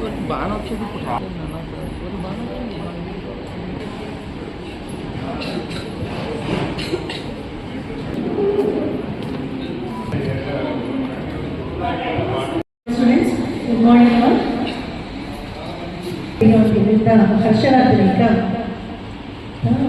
వరకు బాగానే వచ్చేది ఇప్పుడు రాలేదు నాన్న. ఇదివరకు బాగానే వచ్చింది Students, good morning all. ఈరోజు ఇంత హర్షరాత్రి ఇంకా ఆ, ఆ,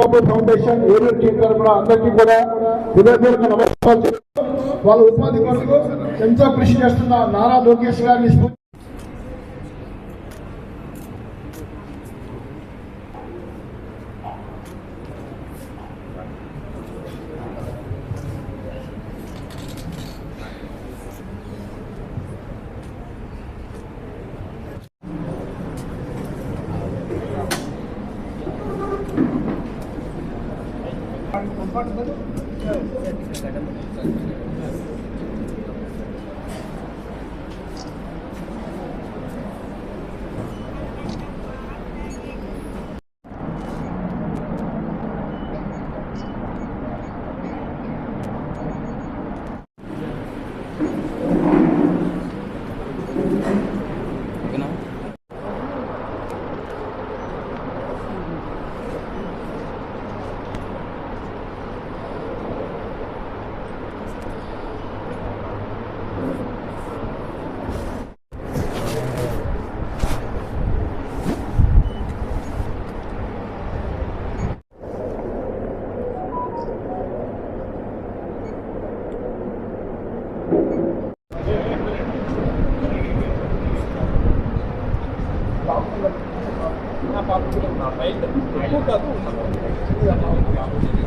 బాబు ఫౌండేషన్ ఏరియల్ టీం తరఫున అందరికీ కూడా హృదయపూర్వక నమస్కారాలు. వాళ్ళ ఉపాధి కొరకు ఎంతో కృషి చేస్తున్న నారా లోకేష్ గారిని farkında mı? Evet. Robert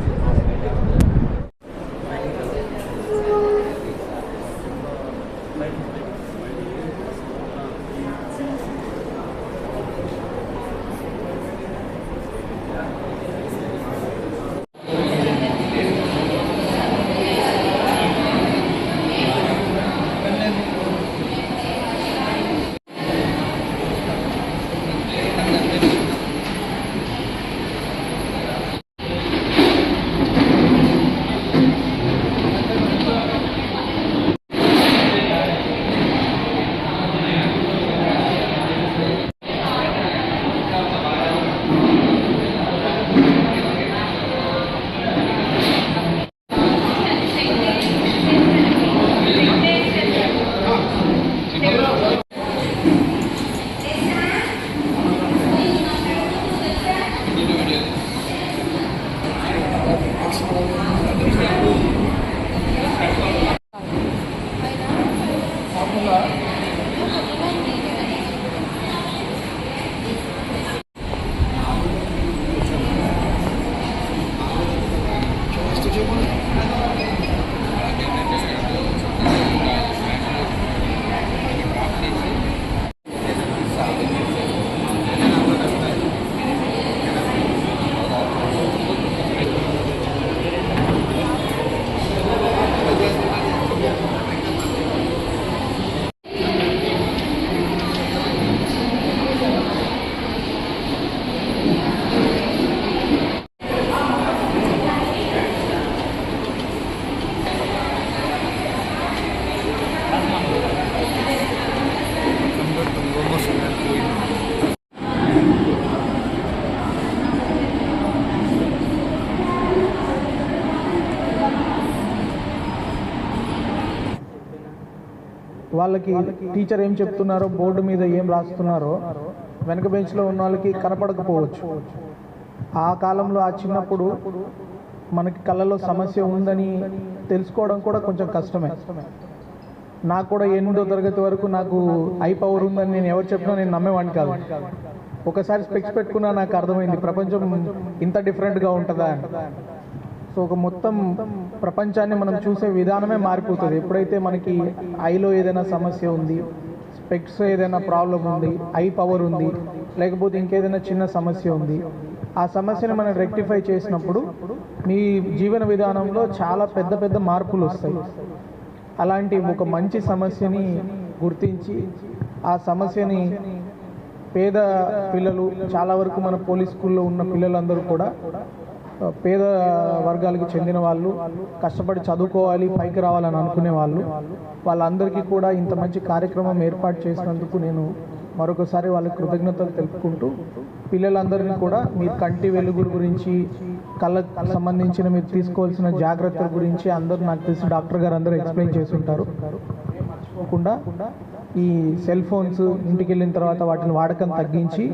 I don't know, వాళ్ళకి టీచర్ ఏం చెప్తున్నారో బోర్డు మీద ఏం రాస్తున్నారో వెనక బెంచ్లో ఉన్న వాళ్ళకి కనపడకపోవచ్చు. ఆ కాలంలో ఆ చిన్నప్పుడు మనకి కళ్ళలో సమస్య ఉందని తెలుసుకోవడం కూడా కొంచెం కష్టమే. నాకు కూడా ఎనిమిదో తరగతి వరకు నాకు ఐ పవర్ ఉందని నేను ఎవరు చెప్పినా నేను నమ్మేవాడిని కాదు. ఒకసారి స్పెక్స్ పెట్టుకున్నా నాకు అర్థమైంది ప్రపంచం ఇంత డిఫరెంట్గా ఉంటుందా సో ఒక మొత్తం ప్రపంచాన్ని మనం చూసే విధానమే మారిపోతుంది. ఎప్పుడైతే మనకి ఐలో ఏదైనా సమస్య ఉంది స్పెక్స్ ఏదైనా ప్రాబ్లం ఉంది ఐ పవర్ ఉంది లేకపోతే ఇంకేదైనా చిన్న సమస్య ఉంది ఆ సమస్యను మనం రెక్టిఫై చేసినప్పుడు మీ జీవన విధానంలో చాలా పెద్ద పెద్ద మార్పులు వస్తాయి. అలాంటి ఒక మంచి సమస్యని గుర్తించి ఆ సమస్యని పేద పిల్లలు చాలా వరకు మన పోలీస్ స్కూల్లో ఉన్న పిల్లలందరూ కూడా పేద వర్గాలకు చెందిన వాళ్ళు కష్టపడి చదువుకోవాలి పైకి రావాలని అనుకునే వాళ్ళు. వాళ్ళందరికీ కూడా ఇంత మంచి కార్యక్రమం ఏర్పాటు చేసినందుకు నేను మరొకసారి వాళ్ళకి కృతజ్ఞతలు తెలుపుకుంటూ పిల్లలందరినీ కూడా మీ కంటి వెలుగురు గురించి కళ్ళకు సంబంధించిన మీరు తీసుకోవాల్సిన జాగ్రత్తల గురించి అందరూ నాకు తెలిసి డాక్టర్ గారు అందరూ ఎక్స్ప్లెయిన్ చేసి ఉంటారు. మర్చిపోకుండా ఈ సెల్ ఫోన్స్ ఇంటికి వెళ్ళిన తర్వాత వాటిని వాడకం తగ్గించి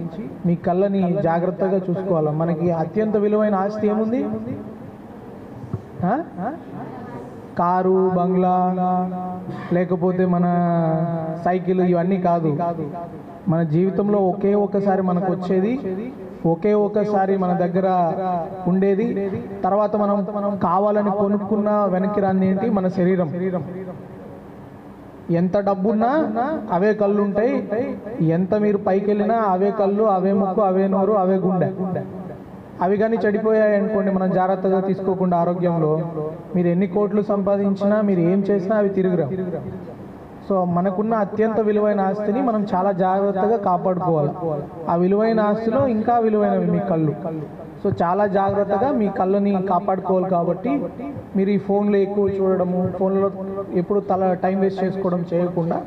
మీ కళ్ళని జాగ్రత్తగా చూసుకోవాలి. మనకి అత్యంత విలువైన ఆస్తి ఏముంది? కారు బంగ్లా లేకపోతే మన సైకిల్ ఇవన్నీ కాదు. మన జీవితంలో ఒకే ఒక్కసారి మనకు వచ్చేది ఒకే ఒక్కసారి మన దగ్గర ఉండేది తర్వాత మనం మనం కావాలని కొనుక్కున్న వెనక్కి రాని ఏంటి? మన శరీరం. ఎంత డబ్బున్నా అవే కళ్ళు ఉంటాయి ఎంత మీరు పైకి వెళ్ళినా అవే కళ్ళు అవే ముక్కు అవే నోరు అవే గుండె. అవి కానీ చెడిపోయాయి అనుకోండి మనం జాగ్రత్తగా తీసుకోకుండా ఆరోగ్యంలో. మీరు ఎన్ని కోట్లు సంపాదించినా మీరు ఏం చేసినా అవి తిరిగిరా సో మనకున్న అత్యంత విలువైన ఆస్తిని మనం చాలా జాగ్రత్తగా కాపాడుకోవాలి. ఆ విలువైన ఆస్తిలో ఇంకా విలువైనవి మీ కళ్ళు. సో చాలా జాగ్రత్తగా మీ కళ్ళని కాపాడుకోవాలి కాబట్టి మీరు ఈ ఫోన్లో ఎక్కువ చూడడము ఫోన్లో ఎప్పుడు తల టైం వేస్ట్ చేసుకోవడం చేయకుండా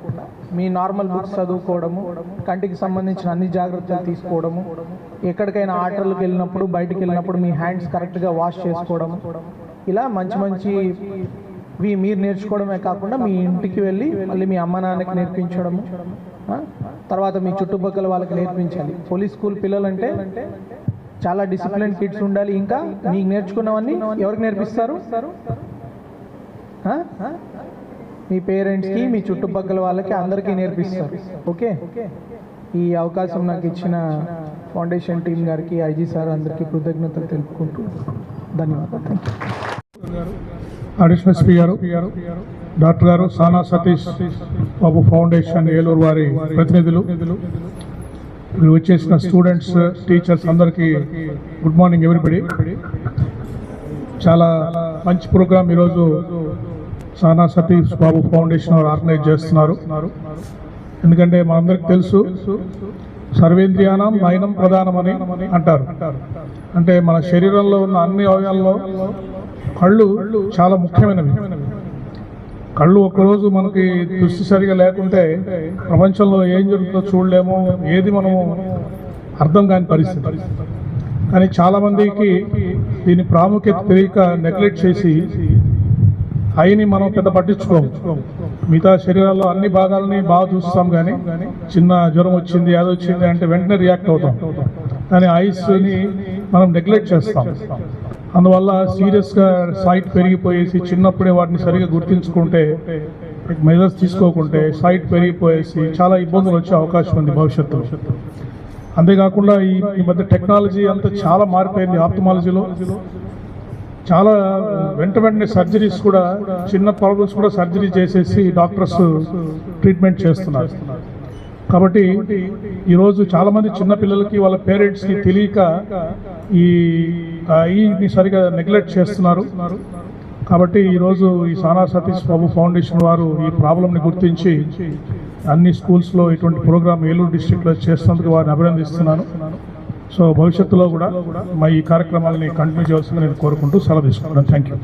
మీ నార్మల్ బుక్స్ చదువుకోవడము కంటికి సంబంధించిన అన్ని జాగ్రత్తలు తీసుకోవడము ఎక్కడికైనా ఆటలకు వెళ్ళినప్పుడు బయటికి వెళ్ళినప్పుడు మీ హ్యాండ్స్ కరెక్ట్గా వాష్ చేసుకోవడము. ఇలా మంచి మంచి ఇవి మీరు నేర్చుకోవడమే కాకుండా మీ ఇంటికి వెళ్ళి మళ్ళీ మీ అమ్మ నాన్నకి నేర్పించడము తర్వాత మీ చుట్టుపక్కల వాళ్ళకి నేర్పించాలి. పోలీస్ స్కూల్ పిల్లలంటే చాలా డిసిప్లిన్ కిడ్స్ ఉండాలి. ఇంకా మీకు నేర్చుకున్నవన్నీ ఎవరికి నేర్పిస్తారు? మీ పేరెంట్స్కి మీ చుట్టుపక్కల వాళ్ళకి అందరికీ నేర్పిస్తారు. ఓకే? ఈ అవకాశం నాకు ఇచ్చిన ఫౌండేషన్ టీం గారికి ఐజీ సార్ అందరికీ కృతజ్ఞతలు తెలుపుకుంటూ ధన్యవాదాలు. అడిషనల్ ఎస్పీ గారు డాక్టర్ గారు సానా సతీష్ బాబు ఫౌండేషన్ ఏలూరు వారి ప్రతినిధులు ఇక్కడ వచ్చేసిన స్టూడెంట్స్ టీచర్స్ అందరికీ గుడ్ మార్నింగ్ ఎవ్రీబడి చాలా మంచి ప్రోగ్రామ్ ఈరోజు సానా సతీష్ బాబు ఫౌండేషన్ వారు ఆర్గనైజ్ చేస్తున్నారు. ఎందుకంటే మనందరికి తెలుసు సర్వేంద్రియానం నయనం ప్రధానమని అంటారు. అంటే మన శరీరంలో ఉన్న అన్ని అవయాల్లో కళ్ళు చాలా ముఖ్యమైనవి. కళ్ళు ఒక్కరోజు మనకి దృష్టి సరిగా లేకుంటే ప్రపంచంలో ఏం జరుగుతుందో చూడలేము ఏది మనము అర్థం కాని పరిస్థితి. కానీ చాలామందికి దీని ప్రాముఖ్యత తెలియక నెగ్లెక్ట్ చేసి ఐని మనం పెద్ద పట్టించుకోము. మిగతా శరీరాల్లో అన్ని భాగాలని బాగా చూస్తాం కానీ చిన్న జ్వరం వచ్చింది అది వచ్చింది అంటే వెంటనే రియాక్ట్ అవుతాం. కానీ ఐస్ని మనం నెగ్లెక్ట్ చేస్తాం. అందువల్ల సీరియస్గా సైట్ పెరిగిపోయేసి చిన్నప్పుడే వాటిని సరిగా గుర్తించుకుంటే మెజర్స్ తీసుకోకుంటే సైట్ పెరిగిపోయేసి చాలా ఇబ్బందులు వచ్చే అవకాశం ఉంది భవిష్యత్తులో. అంతేకాకుండా ఈ ఈ మధ్య టెక్నాలజీ అంతా చాలా మారిపోయింది ఆప్టమాలజీలో చాలా వెంట వెంటనే సర్జరీస్ కూడా చిన్న ప్రాబ్లమ్స్ కూడా సర్జరీ చేసేసి డాక్టర్స్ ట్రీట్మెంట్ చేస్తున్నారు. కాబట్టి ఈరోజు చాలామంది చిన్నపిల్లలకి వాళ్ళ పేరెంట్స్కి తెలియక ఈ ఐని సరిగా నెగ్లెక్ట్ చేస్తున్నారు. కాబట్టి ఈరోజు ఈ సానా సతీష్ బాబు ఫౌండేషన్ వారు ఈ ప్రాబ్లంని గుర్తించి అన్ని స్కూల్స్లో ఇటువంటి ప్రోగ్రామ్ ఏలూరు డిస్టిక్లో చేస్తున్నందుకు వారిని అభినందిస్తున్నాను. సో భవిష్యత్తులో కూడా మా ఈ కార్యక్రమాలని కంటిన్యూ చేయాల్సిందని నేను కోరుకుంటూ సెలవు తీసుకుంటాను థ్యాంక్ యూ